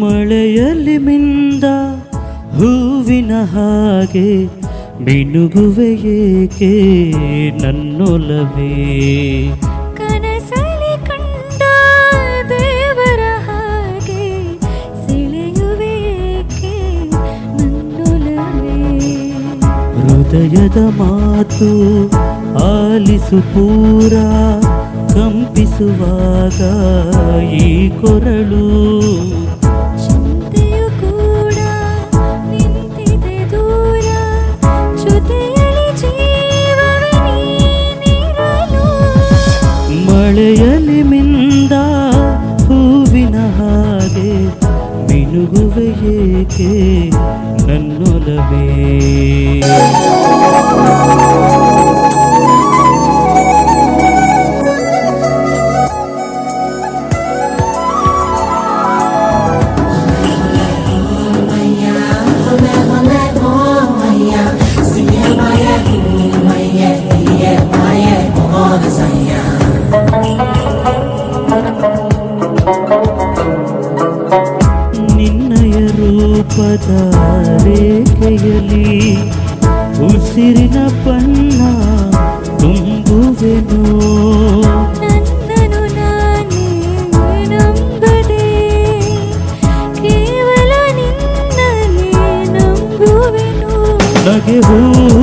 ಮಳೆಯಲ್ಲಿ ಮಿಂದ ಹೂವಿನ ಹಾಗೆ ಮಿನುಗುವೆ ಏಕೆ ನನ್ನೊಲವೇ? ಕನಸಲಿ ಕಂಡ ದೇವರ ಹಾಗೆ ಸೆಳೆಯುವೇಕೆ ನನ್ನೊಲವೇ? ಹೃದಯದ ಮಾತು ಆಲಿಸು ಪೂರ ಕಂಪಿಸುವಾಗ ಈ ಕೊರಳು నన్నులవే ರೂಪದ ರೇಖೆಯಲ್ಲಿ ಉಸಿರಿನ ಬಣ್ಣ ತುಂಬುವೆನು ನನ್ನನು ನಾನೇ ನಂಬದೆ ಕೇವಲ ನಿನ್ನನ್ನೇ ನಂಬುವೆನು ನಗೆ ಹೂವನು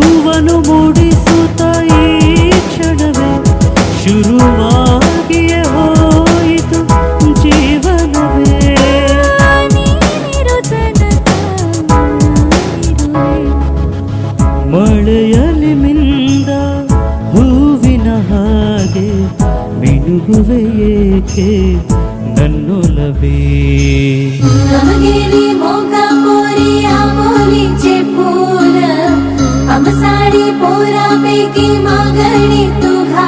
ఏకే నన్ను లవే నమగేని మోగ పోరి ఆమోలించే పూల అమసాడి పోరా బేకి మాగడి తుఘా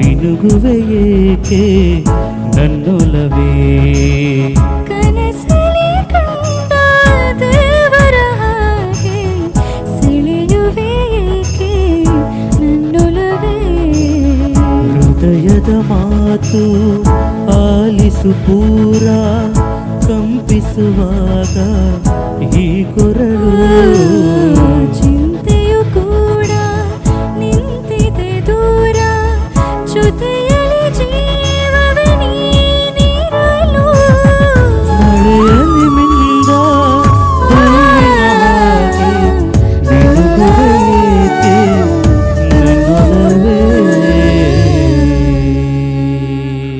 ಮಿನುಗುವೆ ಏಕೆ ನನ್ನೊಲವೇ ಕನಸಲಿ ಕಂಡ ದೇವರ ಹಾಗೆ ಸೆಳೆಯುವೇಕೆ ನನ್ನೊಲವೇ ಹೃದಯದ ಮಾತು ಆಲಿಸು ಪೂರ ಕಂಪಿಸುವಾಗ ಈ ಕೊರಳು